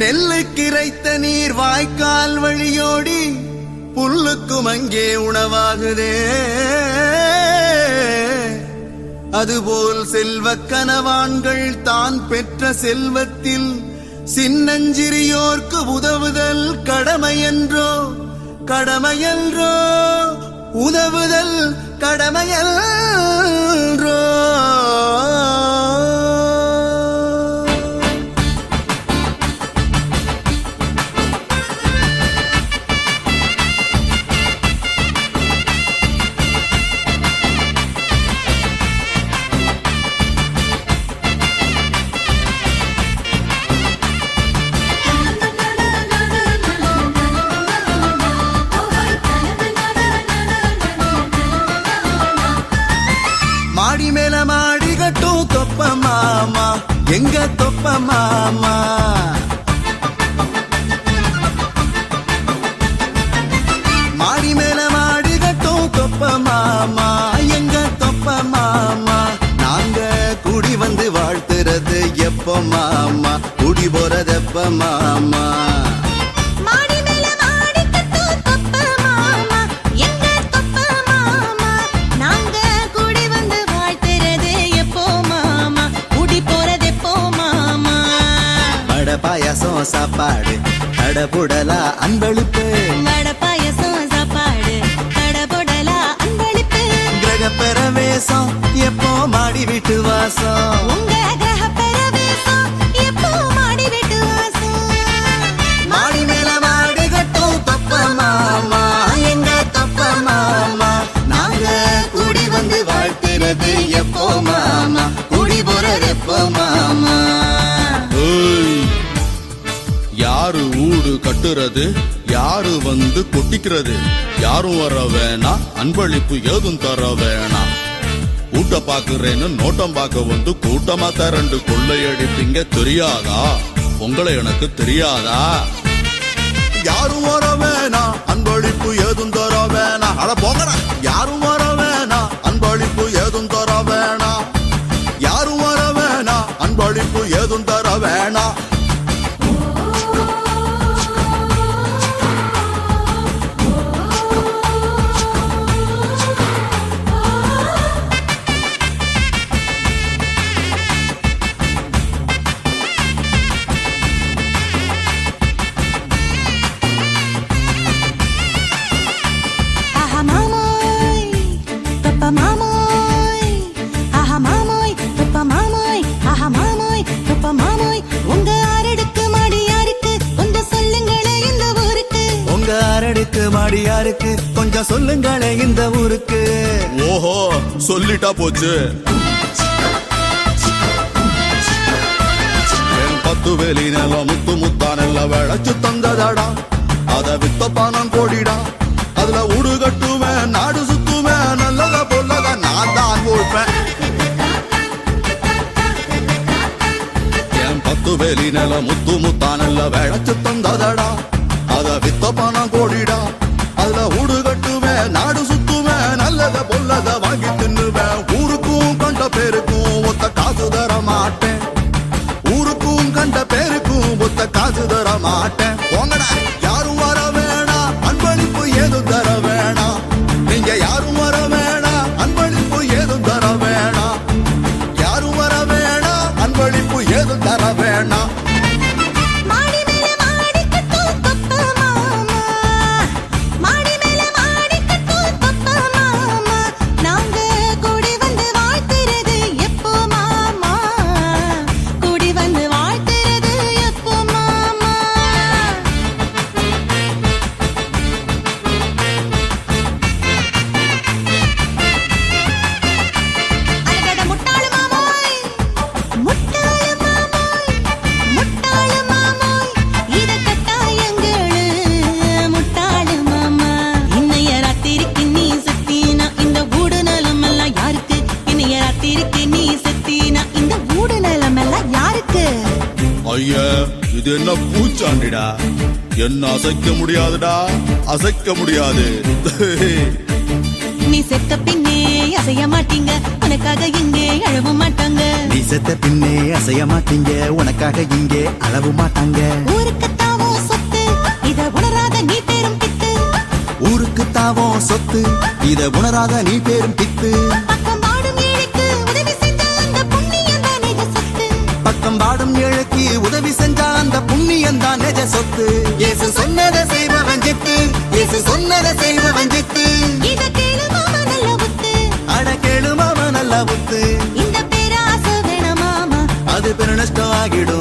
நெல்லுக்கிரைத்த நீர் வாய்க்கால் வழியோடி புல்லுக்கும் அங்கே உணவாகுதே. அதுபோல் செல்வக் கனவான்கள் தான் பெற்ற செல்வத்தில் சின்னஞ்சிறியோர்க்கு உதவுதல் கடமையன்றோ? கடமையன்றோ? உதவுதல் கடமையன்றோ? எங்க தொப்ப மாமா. மாடி மேல மாடி கட்டும் தொப்ப மாமா. எங்க தொப்ப மாமா. நாங்க குடி வந்து வாழ்த்துறது எப்ப மாமா? குடி போறது எப்ப மாமா? பாயாசம் சாப்பாடு. கடபுடலா அன்பளிப்பு கொட்டுறது யாரு வந்து கொட்டிக்கிறது? யாரும் வர வேணா அன்பளிப்பு ஏதும் தர வேணா. கூட்ட பாக்குறேன்னு நோட்டம் பார்க்க வந்து கூட்டமா தரண்டு கொள்ளையடிப்பீங்க தெரியாதா? உங்களை எனக்கு தெரியாதா? யாரும் வர வேணா அன்பளிப்பு ஏதும் தர வேணா. அட போகடா அரடுக்கு மாடி யாருக்கு கொஞ்சம் சொல்லுங்களே இந்த ஊருக்கு. ஓஹோ சொல்லிட்டா போச்சு. என் பத்து வேலி நிலம் முத்து முத்தா நெல்ல விளைச்சு தந்ததாடா. அத வித்த பணம் கோடிடா அதுல ஊடு கட்டுவேன் நாடு சுத்துவேன் நல்லத பொல்லத நான் தான் கொடுப்பேன் என் பத்து வேலி நிலம் முத்து முத்தா நெல்ல விளைச்சு தந்ததடா. அத வித்த பணம் கோடிடா காசு தர மாட்டேன் ஊருக்கும் கண்ட பேருக்கும் ஒத்த காசு தர மாட்டேன் போங்கடா. ஐயா இது என்ன பூச்சாண்டிடா? என்ன அசைக்க முடியாதுடா? அசைக்க முடியாது. நீ செத்த பின்னே அசைய மாட்டீங்க. உனக்காக இங்கே அழவும் மாட்டாங்க. நீ செத்த பின்னே அசைய மாட்டீங்க. உனக்காக இங்கே அளவு மாட்டாங்க. ஊருக்கு தாவோ சொத்து இத உணராத நீ பேரும் பித்து. ஊருக்கு தாவும் சொத்து இத உணராத நீ பேரும் பித்து. புண்ணியம் தான் நெஜ சொத்து. இயேசு சொன்னதை செய்பவன் ஜித்து இயேசு சொன்னதை செய்பவன் ஜித்து அட கேளு மாமா நல்லா ஒத்து அது பெரு நஷ்டம் ஆகிடும்.